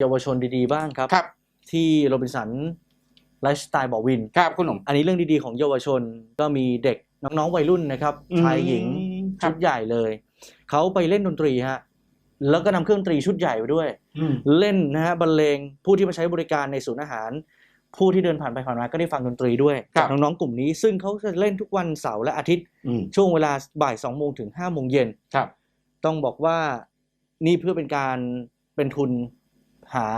เยาวชนดีๆบ้างครับ ครับ ที่โรบินสันไลฟ์สไตล์บอวิน ครับคุณหนุ่มอันนี้เรื่องดีๆของเยาวชนก็มีเด็กน้องๆวัยรุ่นนะครับชายหญิงครัชุบ ดใหญ่เลย เขาไปเล่นดนตรีฮะแล้วก็นำเครื่องดนตรีชุดใหญ่ไปด้วย อืม เล่นนะฮะบรรเลงผู้ที่มาใช้บริการในศูนย์อาหาร ผู้ที่เดินผ่านไปผ่านมาก็ได้ฟังดนตรีด้วยครับ จากน้องๆกลุ่มนี้ซึ่งเขาจะเล่นทุกวันเสาร์และอาทิตย์ อืม ช่วงเวลาบ่าย2โมงถึง5โมงเย็นครับ ต้องบอกว่านี่เพื่อเป็นการเป็นทุน หา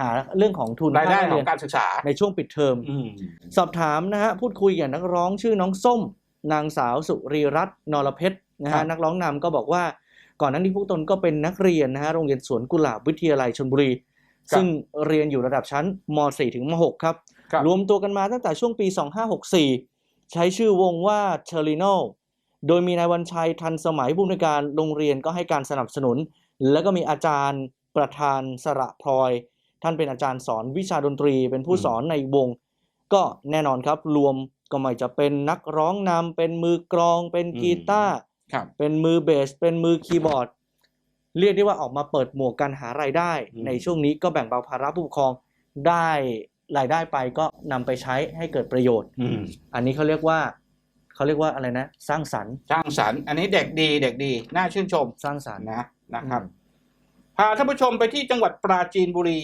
หาเรื่องของทุนรายได้ค่ขเรีอยนงการศึกษาในช่วงปิดเทอมอืมสอบถามนะฮะพูดคุยกับนักร้องชื่อน้องส้ม นางสาวสุรีรัตน์นรเพชรนะครัฮะบนักร้องนำก็บอกว่า ก่อนหนั้นที่พวกตนก็เป็นนักเรียนนะฮะโรงเรียนสวนกุหลาบวิทยาลัยชลบุรี ซึ่งเรียนอยู่ระดับชั้นม .4 ถึงม .6 ครับครับ รวมตัวกันมาตั้งแต่ช่วงปี 2564 ใช้ชื่อวงว่าเชอริโนโดยมีนายวันชัยทันสมัยผู้อำนวยการโรงเรียนก็ให้การสนับสนุน แล้วก็มีอาจารย์ ประธานสระพลอย ท่านเป็นอาจารย์สอนวิชาดนตรี เป็นผู้อืมสอนในวง ก็แน่นอนครับรวมก็ไม่จะเป็นนักร้องนำเป็นมือกลองเป็นกีตาร์ครับเป็นมือเบส เป็นมือคีย์บอร์ด เรียกได้ว่าออกมาเปิดหมวกกันหารายได้อืมในช่วงนี้ก็แบ่งเบาภาระผู้ปกครองได้รายได้ไปก็นำไปใช้ให้เกิดประโยชน์อืมอันนี้เขาเรียกว่าเขาเรียกว่าอะไรนะ สร้างสรรค์ สร้างสรรค์ อันนี้เด็กดีเด็กดี น่าชื่นชมสร้างสรรค์นะนะครับอืม พาท่านผู้ชมไปที่จังหวัดปราจีนบุรี